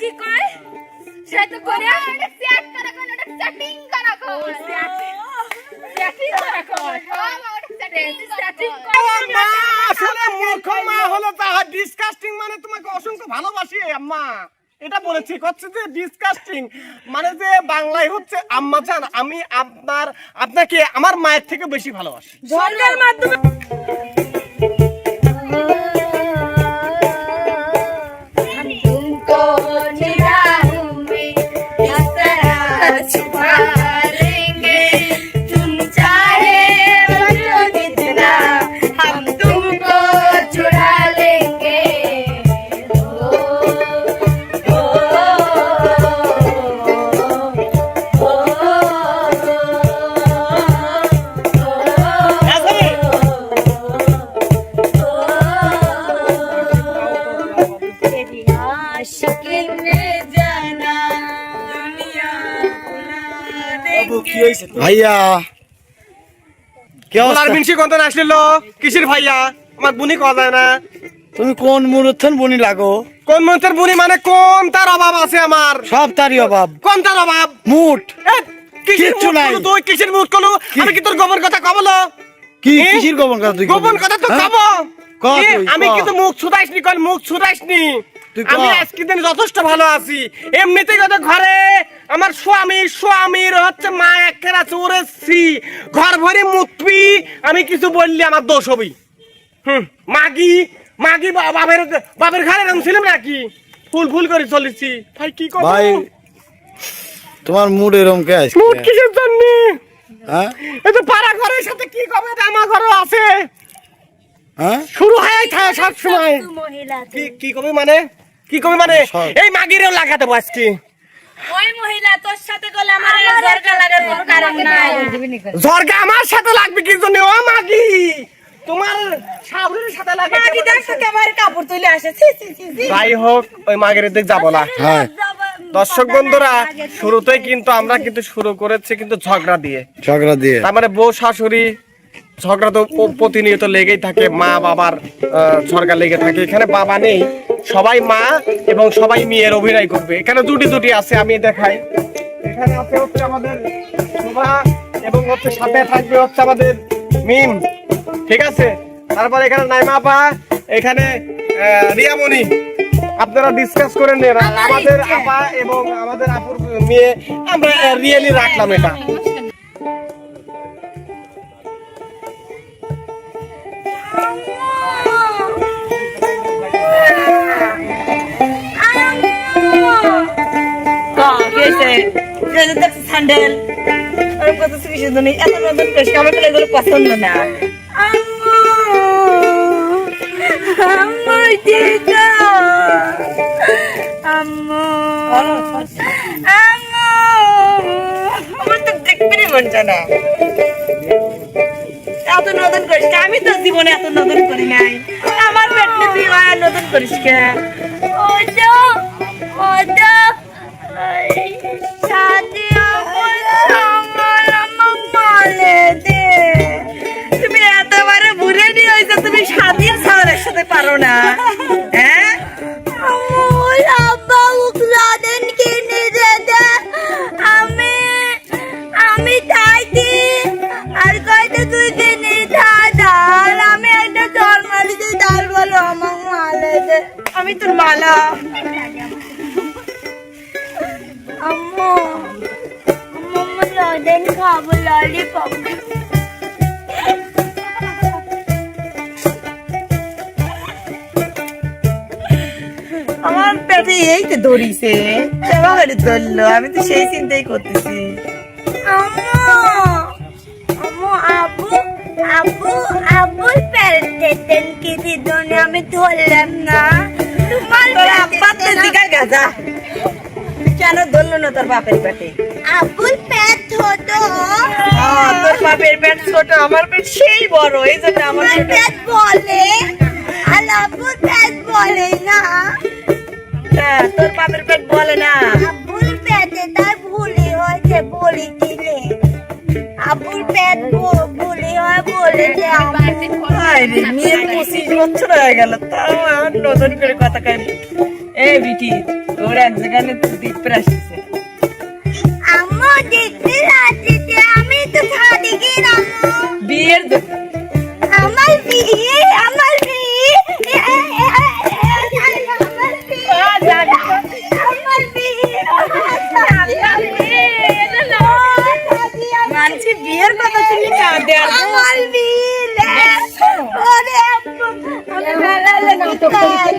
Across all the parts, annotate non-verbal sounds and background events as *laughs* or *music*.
কি কয়? সে তো করে করা কোন করা কোন করা আসলে মূর্খ মা হলো ডিসকাস্টিং মানে তোমাকে অসংখ্য ভালোবাসি আম্মা। এটা বলেছি হচ্ছে যে ডিসকাস্টিং মানে যে বাংলায় হচ্ছে আম্মা জান আমি আপনার আপনাকে আমার মায়ের থেকে বেশি ভালোবাসি। মাধ্যমে ভাইয়া কে বলার মিনসি কন্তন আসলিল? কিসির ভাইয়া? আমার বুনি কওয়া যায় না? তুমি কোন মুরুত্থন বনি লাগো? কোন মন্ত্রের বুনি মানে কোন তার অভাব আছে আমার? সব তারই অভাব। কোন তার অভাব? মুঠ এ, কিসের কিচ্ছু নাই। তুই? কিসের আমি কি তোর গোপন কথা কবলো কি? এ? কিসির গোপন কথা তুই গোপন কথা তো হ্যাঁ? কব। আমি কিন্তু মুখ ছুটাইসনি কোন মুখ ছুটাইসনি। আমি আজকে দিন যথেষ্ট ভালো আছি। এমনিতেই কত ঘরে আমার স্বামী স্বামীর হচ্ছে মা একের আছে ঘর ভরে মুতবি আমি কিছু বললি আমার দোষ হবি। হুম মাগি মাগি ঘরে এরকম ছিলাম নাকি ফুল ফুল করে চলেছি। ভাই কি করব? ভাই তোমার মুড এরম কে আজকে? মুট কিসের জন্য? হ্যাঁ? এই তো পাড়া ঘরের সাথে কি কবে আমার ঘরও আছে। হ্যাঁ? শুরু হয়ে সব সময় মহিলা কি কি কবি মানে? কি কবি মানে? এই মাগিরেও লাগাতে দেবো আজকে। ওই মহিলা তোর সাথে গেলে আমার দরকার লাগার কোনো কারণ নাই। ঝরগা আমার সাথে লাগবে কি জন্য ও মাগি। তোমার শাবরের সাথে লাগে মাগি দেখো আমার কাপড় তুলে আসে। ছি, ছি, ছি, ছি। যাই হোক ওই দিক যাব না। হ্যাঁ দর্শক বন্ধুরা শুরুতেই কিন্তু আমরা কিন্তু শুরু করেছি কিন্তু ঝগড়া দিয়ে। ঝগড়া দিয়ে। তার মানে বউ শাশুড়ি ঝগড়া তো প্রতিনিয়ত লেগেই থাকে মা বাবার ঝগড়া লেগে থাকে। এখানে বাবা নেই সবাই মা এবং সবাই মেয়ের অভিনয় করবে। এখানে দুটি দুটি আছে আমি দেখাই। এখানে আছে হচ্ছে আমাদের শোভা এবং হচ্ছে সাথে থাকবে হচ্ছে আমাদের মিম। ঠিক আছে? তারপর এখানে নাইমা আপা এখানে রিয়ামণি। আপনারা ডিসকাস করে নেন আমাদের আপা এবং আমাদের আপুর মেয়ে। আমরা রিয়েলি রাখলাম এটা। স্যান্ডেল। কত কিছু নেই। এত নতুন করিস আমার তো এগুলো পছন্দ না। আমার দিদা আমার তো দেখবি মন জানা এত নতুন করিস আমি তো জীবনে এত নতুন করি নাই। আমার পেট আর নতুন করিস কে? ওটা ওটা সাথে আমার পেটে এই তো কেমন করে ধরলো আমি তো সেই চিন্তাই করতেছি। আমি ধরলাম না। তোমার তো কেন ধরলো না তোর বাপের পেটে? আবুল পেট ছোট। তোর বাপের পেট ছোট আমার পেট সেই বড় এই জন্য আমার পেট বলে। আর আবুল পেট বলে না। হ্যাঁ তোর বাপের পেট বলে না। আবুল পেটে তার ভুলি হয়েছে বলি দিলে আবুল পেট ভুলি হয় বলে যে আরে মেয়ের পঁচিশ বছর হয়ে গেল তাও আর নতুন করে কথা কয় এ বিটি তোর এক জায়গায় দীপের আসছে আম্মু দেখতে যাচ্ছি আমি তো ছাদে গেলাম বিয়ের আমার বিয়ে আমার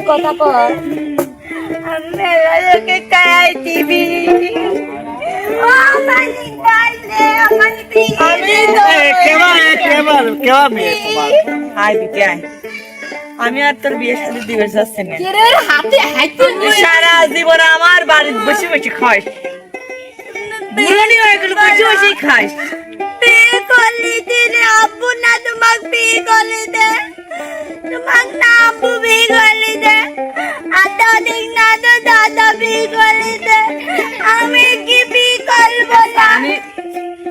কথা বিয়ে আমি কর কাই টিভি বিয়ে আর তোর বিয়ের সাথে দিবে যাচ্ছে না। সারা জীবন আমার বাড়িতে বসে বসে খাস। বুড়ানি হয়ে গেল বসে বসে খাস। বিয়ে করলি দিলে আব্বু না তোমাক বিয়ে করলি দে। তোমাক না আব্বু বিয়ে করলি দে। আর দাদিক না তো দাদা বিয়ে করলি দে। আমি কি বিয়ে করব না? আমি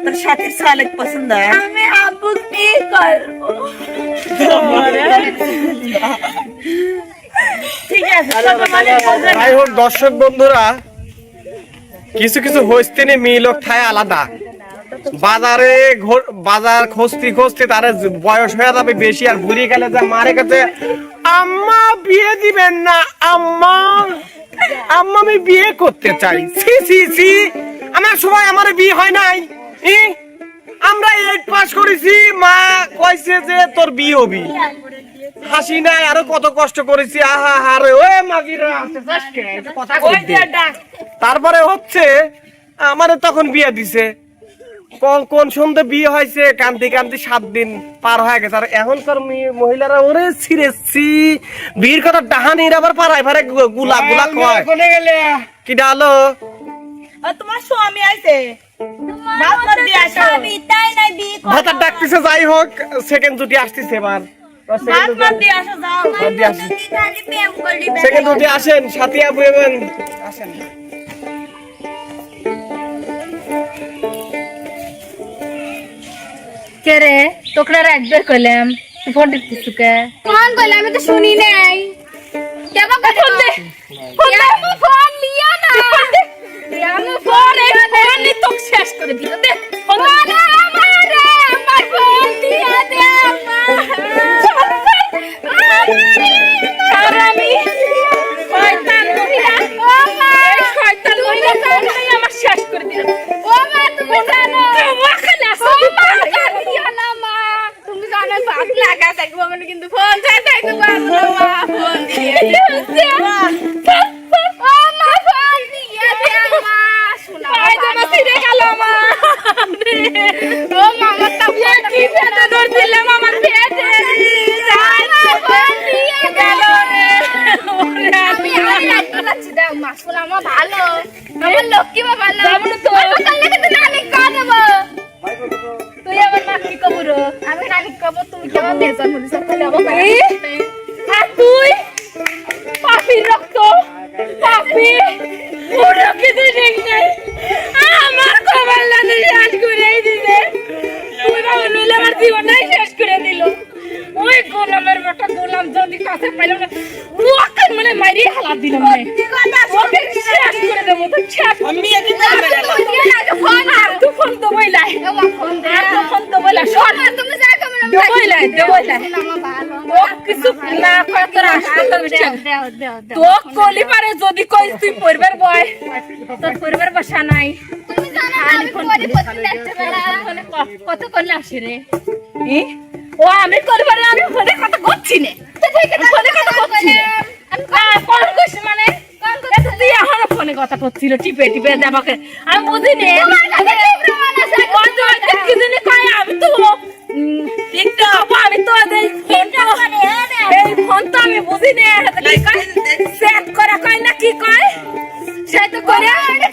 তোর সাথে সালেক পছন্দ হয়। আমি আব্বু বিয়ে করব। ঠিক আছে। যাই হোক দর্শক বন্ধুরা কিছু কিছু হইতে নে মিলক ঠায় আলাদা। বাজারে বাজার খুঁজতে খুঁজতে তার বয়স হয়ে যাবে বেশি আর ঘুরে গেলে যা মারে কাছে আম্মা বিয়ে দিবেন না আম্মা। আম্মা আমি বিয়ে করতে চাই। সি সি সি আমার সময় আমার বিয়ে হয় নাই? আমরা এইট পাস করেছি। মা কইছে যে তোর বিয়ে হবি। হাসি নাই আরও কত কষ্ট করেছি। আহা হারে ওই মাগিরা কথা তারপরে হচ্ছে আমারে তখন বিয়ে দিছে। কোন কোন সন্ধে বিয়ে হয়েছে? কান্তি কান্তি সাত দিন পার হয়ে গেছে। আর এখনকার মহিলারা ওরে ছিঁড়েছি বিয়ের কথা ডাহানির আবার পাড়ায় ফারে গুলা গুলা কয়। কি ডালো? তোমার স্বামী ভাতার ডাকতেছে যাই হোক সেকেন্ড দুটি আসতেছে এবার। ভাত মার দিয়ে আসো যাও। ভাত কে রে? তোকে একবার কইলাম তুই ফোন দিচ্ছিস কে? ফোন করলে আমি তো শুনি নাই। কেমন কথা ফোন দে ফোন ফোন লিয়া না। আমি ফোন এই ফোন নি তোকে শেষ করে দিল। দে। আমার তো কলি পারে যদি কই তুই পরিবার বয়। তোর পরিবার বসা নাই। কত করলে আসে রে? ও আমি পরিবারে আমি ফোনে কথা করছি নে। ফোনে কথা করছি মানে? তুই এখন ফোনে কথা করছিল টিপে টিপে দেবাকে। আমি বুঝি নে তো কি জানি আমি তো আমি তো এই ফোন তো- আমি বুঝি নে সেট করা কয় না কি কয়? সে তো করে।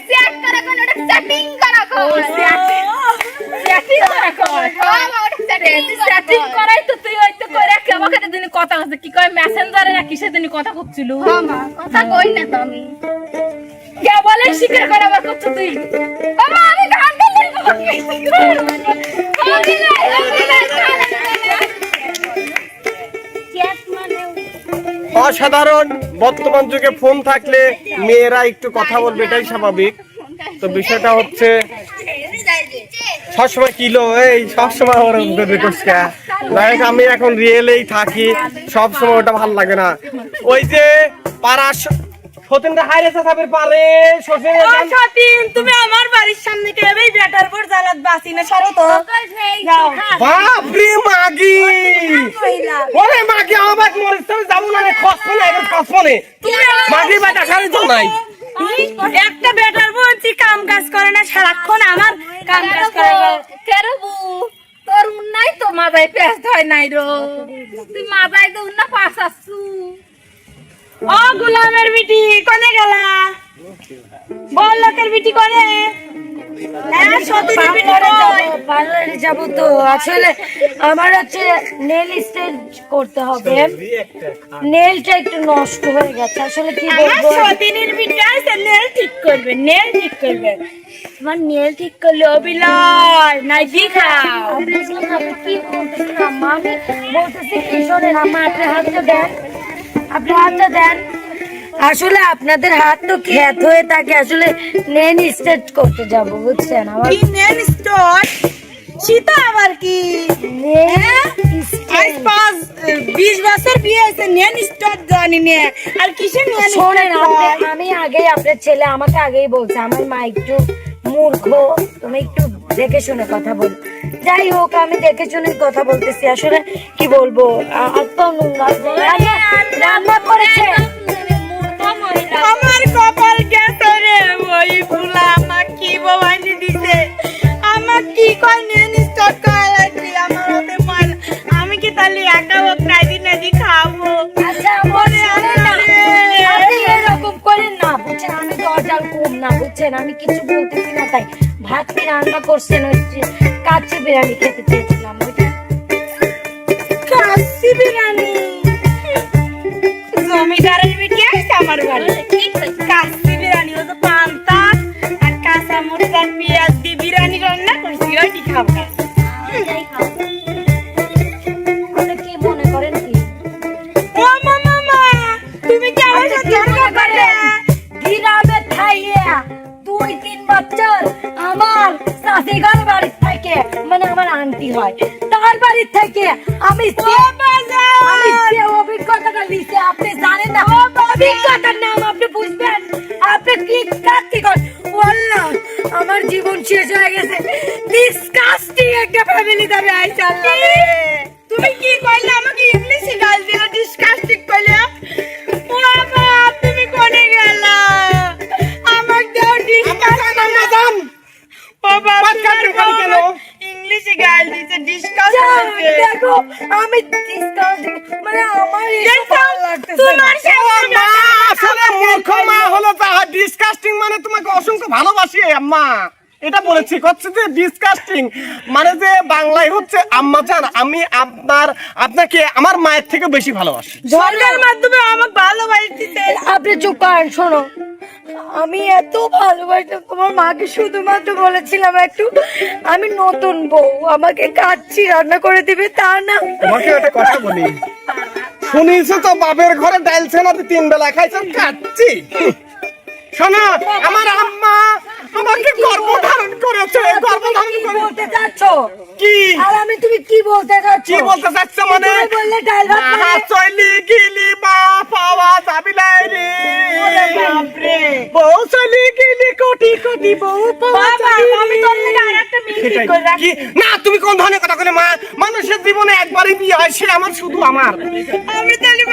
সেট করা ওটা সেটিং করা করা কয়। করাই তো তুই ওই তো কইরা কেমন করে দিন কথা হচ্ছে। কি কয়? মেসেঞ্জারে না কিসে দিন কথা করছিল? হ্যাঁ মা কথা কই না তো আমি। কে বলে? স্বীকার করে আবার করছ তুই? আমি গান গাইলে *laughs* অসাধারণ বর্তমান যুগে ফোন থাকলে মেয়েরা একটু কথা বলবে, এটাই স্বাভাবিক। তো বিষয়টা হচ্ছে, সবসময় কিলো এই সবসময় আমি এখন রিয়েলেই থাকি, সবসময় ওটা ভালো লাগে না। ওই যে পাড়া সতীনটা হাইরেছে সাপের পারে। সতীন ও সতীন তুমি আমার বাড়ির সামনে কে এই বেটার পর জ্বালাত বাসি না সরো তো। যাও। বাপরে মাগি! ওরে মাগি আমার মরিস তুমি যাব না রে খসবো না এবার খসবো না। মাগি বাটা খালি তো নাই। একটা বেটার বলছি কাম কাজ করে না সারাক্ষণ আমার কাম কাজ করে কেরবু তোর উন্নাই তো মাথায় পেঁচ হয় নাই রো। তুই মাথায় তো পাস আসছু ও গুলামের বিটি কোনে গেলা? বল লোকের বিটি কোনে? যাব তো। আসলে আমার হচ্ছে নেল স্টেজ করতে হবে। নেলটা একটু নষ্ট হয়ে গেছে। আসলে কি আমার বলব? সতীনের বিটি আছে নেল ঠিক করবে নেল ঠিক করবে। আমার নেল ঠিক করলে অবিলয় নাই দিখাও আপনি কি বলতেছেন আম্মা? আমি বলতেছি কি শোনেন আপনি হাতটা দেন। আপনি হাতটা দেন। আসলে আপনাদের হাত তো খ্যাত হয়ে থাকে আসলে নেন স্টেট করতে যাব বুঝছেন? আমার কি নেল স্টোর সীতা আবার কি? আজ পাঁচ বিশ বছর বিয়ে হয়েছে নেন জানি নে। আর কিসে নেন শোনেন আপনি আমি আগেই আপনার ছেলে আমাকে আগেই বলছে আমার মা একটু মূর্খ তুমি একটু দেখে শুনে কথা বল। যাই হোক আমি দেখে শুনে কথা বলতেছি। আসলে কি বলব? আ- আর নোংরা রান্না- রান্না করেছে। আমার কপাল গেছে রে ওই ফুলা। আমার কি ববাইনি দিছে? আমার কি কয় নেন স্টোর কয় লাগলি আমার ওতে আমি কি তাহলে একা হোক নাইদি নাইদি খাব? আচ্ছা এরকম করেন না বুঝছেন? আমি দরজাল কম না বুঝছেন? আমি কিছু বলতেছি না তাই। ভাত রান্না করছেন হচ্ছে কাচ্চি বিরিয়ানি খেতে চেয়েছিলাম ওইটা কাশি বিরিয়ানি। জমিদারের বিটি আছে আমার বাড়ি বলেছি হচ্ছে যে ডিসকাস্টিং মানে যে বাংলায় হচ্ছে আম্মা জান আমি আপনার আপনাকে আমার মায়ের থেকে বেশি ভালোবাসি। ঝগড়ার মাধ্যমে আমাকে ভালোবাসতে আপনি চুপ করেন শোনো। আমি এত ভালোবাসতাম তোমার মাকে শুধুমাত্র বলেছিলাম একটু আমি নতুন বউ আমাকে কাচ্ছি রান্না করে দিবে তা না। তোমাকে একটা কথা বলি। শুনিছো তো বাপের ঘরে ডাইল সেনাতে তিন বেলা খাইছো খাচ্ছি শোনো আমার আম্মা আমাকে গর্ভধারণ করেছে গর্ভধারণ করে বলতে চাচ্ছ? কি? আর আমি তুমি কি বলতে চাচ্ছ? কি বলতে চাচ্ছ মানে? তুমি বললে ডাল ভাত আহা, চলি গিলি মা পাওয়া যাবি নাই রে। বউ চলি গিলি কোটি কোটি বউ পাওয়া যাবি আমি তোর লাগে আরেকটা মিউজিক করে রাখি না তুমি কোন ধরনের কথা বলে মা? মানুষের জীবনে একবারই বিয়ে হয় সে আমার শুধু আমার। আমি তাহলে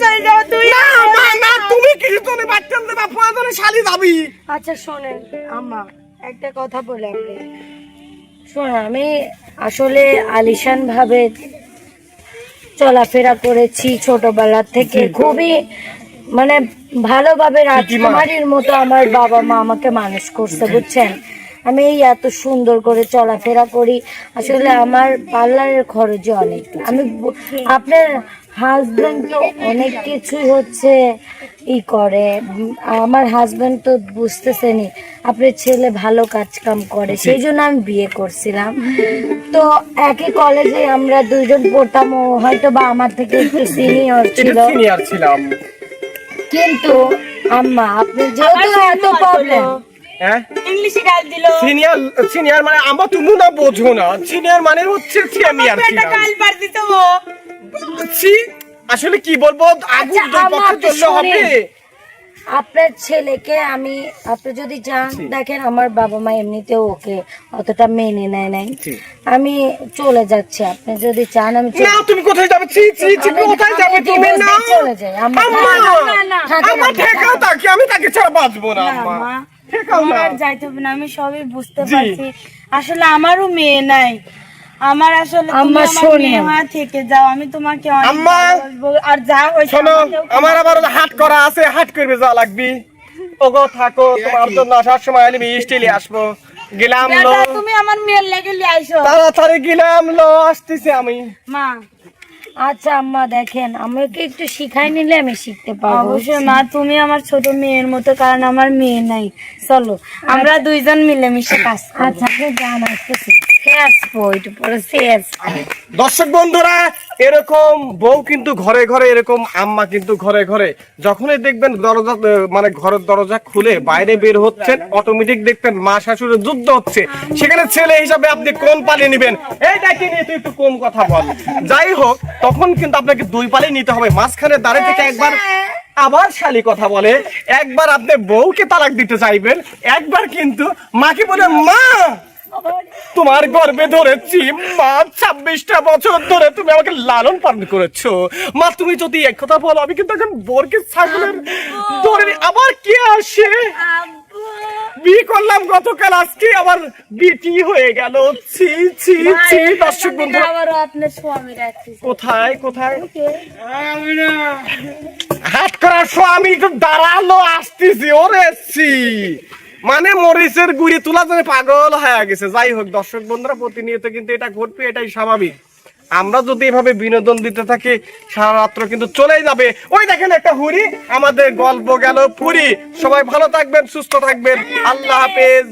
চলে যাব তুই না মা না তুমি বাচ্চান দেবা শালি যাবি আচ্ছা শোনেন আম্মা একটা কথা বলে আপনি শোনেন আমি আসলে আলিশান ভাবে চলাফেরা করেছি ছোটবেলা থেকে। খুবই মানে ভালোভাবে রাজকুমারীর মতো আমার বাবা মা আমাকে মানুষ করছে বুঝছেন? আমি এই এত সুন্দর করে চলাফেরা করি। আসলে আমার পার্লারের খরচই অনেক। আমি আপনার হাজবেন্ড তো অনেক কিছুই হচ্ছে ই করে। আমার হাজবেন্ড তো বুঝতেছেনি আপনার ছেলে ভালো কাজ কাম করে সেই জন্য আমি বিয়ে করছিলাম। তো একই কলেজে আমরা দুজন পড়তাম ও হয়তো বা আমার থেকে একটু সিনিয়র ছিল। কিন্তু আম্মা আপনি যেহেতু এত প্রবলেম হ্যাঁ? ইংলিশে গাল দিল। সিনিয়র সিনিয়র মানে আমরা তুমি না বোঝো না। সিনিয়র মানে হচ্ছে সিনিয়র পেটে গাল পার দিত ও। আসলে কি বলব আগুন আচ্ছা, দুই পক্ষে আমার চললে হবে। আপনার ছেলেকে আমি আপনি যদি চান দেখেন আমার বাবা মা এমনিতেও ওকে অতটা মেনে নেয় নাই। আমি চলে যাচ্ছি আপনি যদি চান আমি না তুমি কোথায় যাবে? ছি ছি ছি কোথায় যাবে? তুমি না চলে যাই। আমার আম্মা! আমি তাকে ছাড়া বাঁচবো না আম্মা। আমার আর যাইতে হবে না আমি সবই বুঝতে পারছি। আসলে আমারও মেয়ে নাই। আমার আসলে তুমি আম্মা, আমার থেকে যাও আমি তোমাকে আম্মা! আর যা শোনো আমার আবার হাট করা আছে হাট করবে যা লাগবি। ওগো থাকো তোমার জন্য আসার সময় আমি নিয়ে আসব। গেলাম লো। তুমি আমার মেয়ের লেগে লিয়ে আইসো। তাড়াতাড়ি গেলাম লো আসতেছি আমি। মা আচ্ছা আম্মা দেখেন আমাকে একটু শিখাই নিলে আমি শিখতে পারব অবশ্যই মা তুমি আমার ছোট মেয়ের মতো কারণ আমার মেয়ে নাই। চলো আমরা দুইজন মিলেমিশে কাজ আচ্ছা আপনি যান আসতেছি। দর্শক বন্ধুরা, এরকম বউ কিন্তু ঘরে ঘরে, এরকম আম্মা কিন্তু ঘরে ঘরে, যখনই দেখবেন দরজা মানে ঘরের দরজা খুলে বাইরে বের হচ্ছেন অটোমেটিক দেখবেন মা শাশুড়ের যুদ্ধ হচ্ছে। সেখানে ছেলে হিসাবে আপনি কোন পালি নিবেন? এই ডাকে নিয়ে তুই একটু কম কথা বল? যাই হোক, তখন কিন্তু আপনাকে দুই পালি নিতে হবে। মাঝখানে দাঁড়িয়ে থেকে একবার আবার শালি কথা বলে, একবার আপনি বউকে তালাক দিতে চাইবেন, একবার কিন্তু মাকে বলে, মা তোমার গর্বে ধরেছি। মা ছাব্বিশটা বছর ধরে তুমি আমাকে লালন পালন করেছ। মা তুমি যদি এক কথা বলো আমি কিন্তু এখন বোরকে ছাগলের ধরে আবার কে আসে? বিয়ে করলাম গতকাল আজকে আবার বিটি হয়ে গেল। ছি ছি ছি দর্শক বন্ধু। আবারও আপনার স্বামী রাখছি কোথায় কোথায়? হাত করার স্বামী তো দাঁড়াল আসতেছি ওরে মানে মরিচের গুড়ি তোলা যেন পাগল হয়ে গেছে। যাই হোক, দর্শক বন্ধুরা, প্রতিনিয়ত কিন্তু এটা ঘটবে, এটাই স্বাভাবিক। আমরা যদি এভাবে বিনোদন দিতে থাকি, সারা রাত্র কিন্তু চলে যাবে। ওই দেখেন একটা হুড়ি, আমাদের গল্প গেল পুরি। সবাই ভালো থাকবেন, সুস্থ থাকবেন। আল্লাহ হাফেজ।